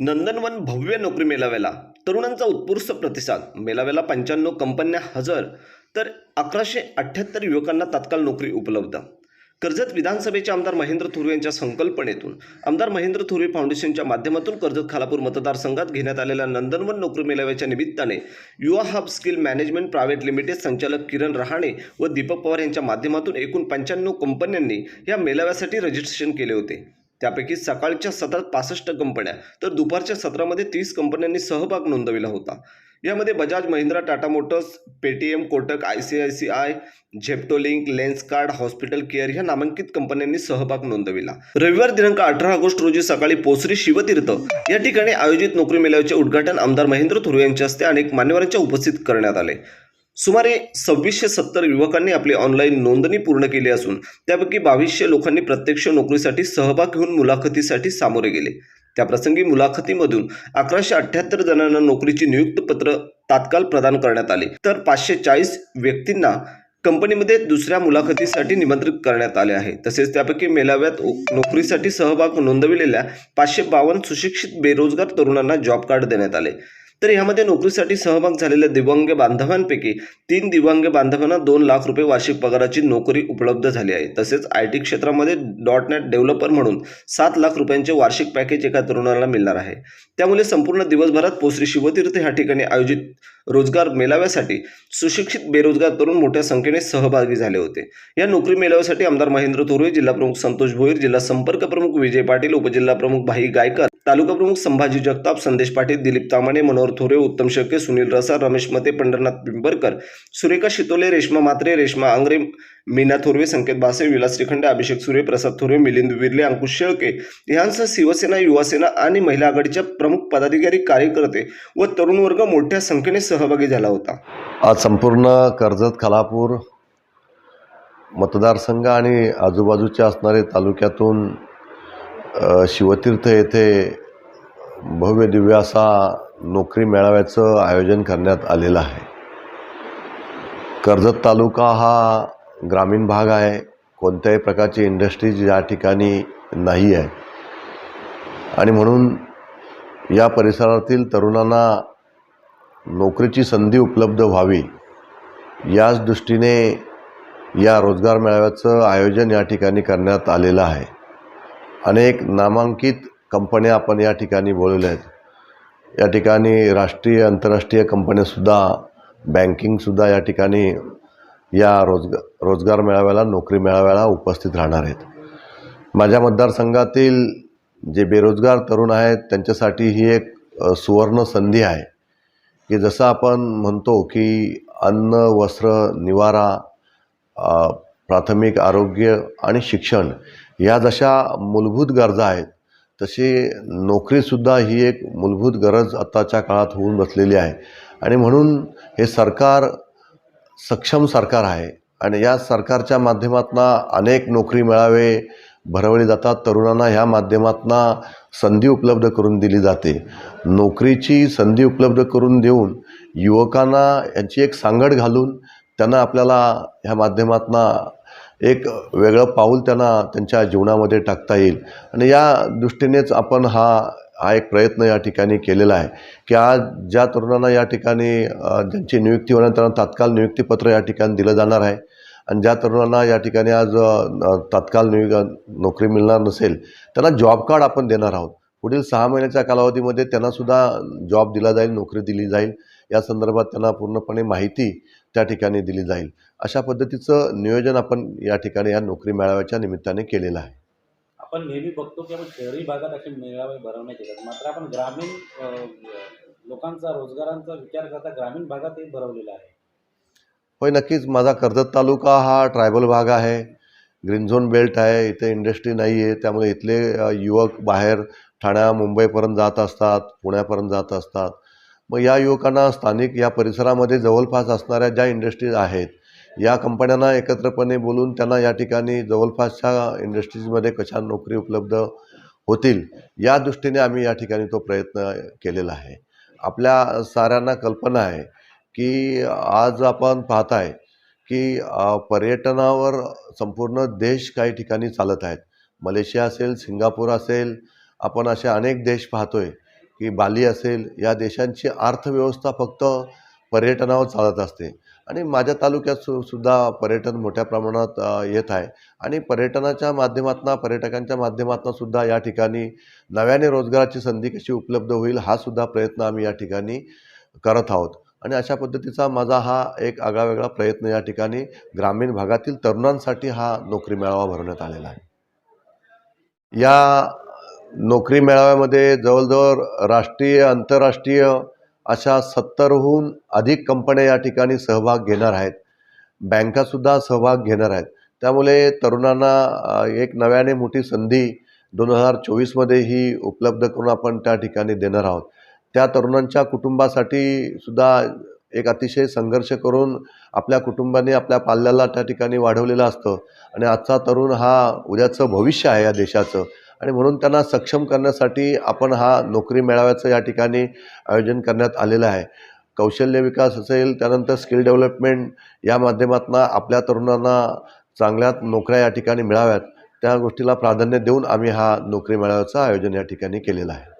नंदनवन भव्य नोकरी मेळाव्याला तरुणांचा उत्स्फूर्त प्रतिसाद. मेळाव्याला पंच्याण्णव कंपन्या हजर. तर अकराशे अठ्ठ्याहत्तर युवकांना तात्काळ नोकरी उपलब्ध. कर्जत विधानसभेचे आमदार महेंद्र थोरवे यांच्या संकल्पनेतून आमदार महेंद्र थोरवे फाउंडेशनच्या माध्यमातून कर्जत खालापूर मतदारसंघात घेण्यात आलेल्या नंदनवन नोकरी मेळाव्याच्या निमित्ताने युवा hub skill management private limited संचालक किरण रहाणे व दीपक पवार यांच्या माध्यमातून एकूण पंच्याण्णव कंपन्यांनी या मेळाव्यासाठी रजिस्ट्रेशन केले होते. त्यापैकी सकाळच्या सत्रात पासष्ट कंपन्या तर दुपारच्या सत्रामध्ये तीस कंपन्यांनी सहभाग नोंदविला होता. यामध्ये Bajaj Mahindra Tata motors Paytm Kotak I C I C I झेप्टोलिंक Lenskart hospital care ह्या नामांकित कंपन्यांनी सहभाग नोंदविला. रविवार दिनांक अठरा ऑगस्ट रोजी सकाळी पोसरी शिवतीर्थ या ठिकाणी आयोजित नोकरी मेळाव्याचे उद्घाटन आमदार महेंद्र थोरवे यांच्या हस्ते अनेक मान्यवरांच्या उपस्थित करण्यात आले. सुमारे सव्वीसशे सत्तर युवकांनी आपली ऑनलाईन नोंदणी पूर्ण केली असून त्यापैकी बावीसशे लोकांनी प्रत्यक्ष नोकरीसाठी सहभाग घेऊन मुलाखतीसाठी सामोरे गेले. त्याप्रसंगी मुलाखतीमधून अकराशे अठ्ठ्याहत्तर जणांना नोकरीची नियुक्त पत्र तात्काळ प्रदान करण्यात आले. तर पाचशे चाळीस व्यक्तींना कंपनीमध्ये दुसऱ्या मुलाखतीसाठी निमंत्रित करण्यात आले आहे. तसेच त्यापैकी मेलाव्यात नोकरीसाठी सहभाग नोंदविलेल्या पाचशे बावन्न सुशिक्षित बेरोजगार तरुणांना जॉब कार्ड देण्यात आले. तर यामध्ये नोकरीसाठी सहभाग झालेल्या दिव्यांग बांधवांपैकी तीन दिव्यांग बांधवांना दोन लाख रुपये वार्षिक पगाराची नोकरी उपलब्ध झाली आहे. तसेच आय टी क्षेत्रामध्ये डॉट नेट डेव्हलपर म्हणून सात लाख रुपयांचे वार्षिक पॅकेज एका तरुणाला मिळणार आहे. त्यामुळे संपूर्ण दिवसभरात पोसरी शिवतीर्थ ह्या ठिकाणी आयोजित रोजगार मेळाव्यासाठी सुशिक्षित बेरोजगार तरुण मोठ्या संख्येने सहभागी झाले होते. या नोकरी मेळाव्यासाठी आमदार महेंद्र थोरवे जिल्हा प्रमुख संतोष भोईर जिल्हा संपर्क प्रमुख विजय पाटील उपजिल्हा प्रमुख भाई गायकर तालुका प्रमुख संभाजी जगताप संदेश पाटील दिलीप तामाणे मनोहर थोरे उत्तम शेळके सुनील रसा रमेश मते पंढरनाथ पिंबरकर सुरेखा शितोले रेश्मा मात्रे रेश्मा आंग्रे मीना थोरवे संकेत बासे विलास श्रीखंडे अभिषेक सुरे प्रसाद थोरवे मिलिंद विर्ले अंकुश शेळके यांसह शिवसेना युवासेना आणि महिला आघाडीच्या प्रमुख पदाधिकारी कार्यकर्ते व तरुण वर्ग मोठ्या संख्येने सहभागी झाला होता. आज संपूर्ण कर्जत खालापूर मतदारसंघ आणि आजूबाजूचे असणारे तालुक्यातून शिवतीर्थ येथे भव्य दिव्य असा नोकरी मेळाव्याचं आयोजन करण्यात आलेलं आहे. कर्जत तालुका हा ग्रामीण भाग आहे. कोणत्याही प्रकारची इंडस्ट्रीज या ठिकाणी नाही आहे. आणि म्हणून या परिसरातील तरुणांना नोकरीची संधी उपलब्ध व्हावी याच दृष्टीने या रोजगार मेळाव्याचं आयोजन या ठिकाणी करण्यात आलेलं आहे. अनेक नामांकित कंपन्या आपण या ठिकाणी बोलवल्या आहेत. या ठिकाणी राष्ट्रीय आंतरराष्ट्रीय कंपन्यासुद्धा बँकिंगसुद्धा या ठिकाणी या रोजगार रोजगार मेळाव्याला नोकरी मेळाव्याला उपस्थित राहणार आहेत. माझ्या मतदारसंघातील जे बेरोजगार तरुण आहेत त्यांच्यासाठी ही एक सुवर्ण संधी आहे. की जसं आपण म्हणतो की अन्न वस्त्र निवारा प्राथमिक आरोग्य आणि शिक्षण या जशा मूलभूत गरजा आहेत तशी नोकरीसुद्धा ही एक मूलभूत गरज आत्ताच्या काळात होऊन बसलेली आहे. आणि म्हणून हे सरकार सक्षम सरकार आहे आणि या सरकारच्या माध्यमातून अनेक नोकरी मिळावे भरवले जातात. तरुणांना ह्या माध्यमातून संधी उपलब्ध करून दिली जाते. नोकरीची संधी उपलब्ध करून देऊन युवकांना यांची एक सांगड घालून त्यांना आपल्याला ह्या माध्यमातून एक वेगळं पाऊल त्यांना त्यांच्या जीवनामध्ये टाकता येईल. आणि या दृष्टीनेच आपण हा हा एक प्रयत्न या ठिकाणी केलेला आहे की आज ज्या तरुणांना या ठिकाणी ज्यांची नियुक्ती होणार त्यांना तात्काळ नियुक्तीपत्र या ठिकाणी दिलं जाणार आहे. आणि ज्या तरुणांना या ठिकाणी आज तात्काळ नियु नोकरी मिळणार नसेल त्यांना जॉब कार्ड आपण देणार आहोत. पुढील सहा महिन्याच्या कालावधीमध्ये त्यांनासुद्धा जॉब दिला जाईल नोकरी दिली जाईल. या संदर्भात त्यांना पूर्णपणे माहिती त्या ठिकाणी दिली जाईल. अशा पद्धतीचं नियोजन आपण या ठिकाणी या नोकरी मेळाव्याच्या निमित्ताने केलेलं आहे. आपण नेहमी बघतो की आपण शहरी भागात असे मेळावे भरवण्यात येतात. मात्र आपण ग्रामीण लोकांचा रोजगारांचा विचार करता ग्रामीण भागात हे भरवलेला आहे. होय नक्कीच. माझा कर्जत तालुका हा ट्रायबल भाग आहे. ग्रीन झोन बेल्ट आहे. इथे इंडस्ट्री नाही आहे. त्यामुळे इथले युवक बाहेर ठाण्या मुंबईपर्यंत जात असतात पुण्यापर्यंत जात असतात. मग या युवकांना स्थानिक या परिसरामध्ये जवळपास असणाऱ्या ज्या इंडस्ट्रीज आहेत या कंपन्यांना एकत्रपणे बोलून त्यांना या ठिकाणी जवळपासच्या इंडस्ट्रीजमध्ये कशा नोकरी उपलब्ध होतील या दृष्टीने आम्ही या ठिकाणी तो प्रयत्न केलेला आहे. आपल्या साऱ्यांना कल्पना आहे की आज आपण पाहताय की पर्यटनावर संपूर्ण देश काही ठिकाणी चालत आहेत. मलेशिया असेल सिंगापूर असेल आपण असे अनेक देश पाहतोय. की बाली असेल या देशांची अर्थव्यवस्था फक्त पर्यटनावर चालत असते. आणि माझ्या तालुक्यात सु सुद्धा पर्यटन मोठ्या प्रमाणात येत आहे. आणि पर्यटनाच्या माध्यमातून पर्यटकांच्या माध्यमातून सुद्धा या ठिकाणी नव्याने रोजगाराची संधी कशी उपलब्ध होईल हा सुद्धा प्रयत्न आम्ही या ठिकाणी करत आहोत. आणि अशा पद्धतीचा माझा हा एक आगळावेगळा प्रयत्न या ठिकाणी ग्रामीण भागातील तरुणांसाठी हा नोकरी मेळावा भरवण्यात आलेला आहे. या नोकरी मेळाव्यामध्ये जवळजवळ राष्ट्रीय आंतरराष्ट्रीय अशा सत्तरहून अधिक कंपन्या या ठिकाणी सहभाग घेणार आहेत. बँकासुद्धा सहभाग घेणार आहेत. त्यामुळे तरुणांना एक नव्याने मोठी संधी दोन हजार चोवीसमध्ये ही उपलब्ध करून आपण त्या ठिकाणी देणार आहोत. त्या तरुणांच्या कुटुंबासाठी सुद्धा एक अतिशय संघर्ष करून आपल्या कुटुंबाने आपल्या पाल्याला त्या ठिकाणी वाढवलेलं असतं. आणि आजचा तरुण हा उद्याचं भविष्य आहे या देशाचं. आणि म्हणून त्यांना सक्षम करण्यासाठी आपण हा नोकरी मेळाव्याचं या ठिकाणी आयोजन करण्यात आलेलं आहे. कौशल्य विकास असेल त्यानंतर स्किल डेव्हलपमेंट या माध्यमातून आपल्या तरुणांना चांगल्या नोकऱ्या या ठिकाणी मिळाव्यात. त्या गोष्टीला प्राधान्य देऊन आम्ही हा नोकरी मेळाव्याचं आयोजन या ठिकाणी केलेलं आहे.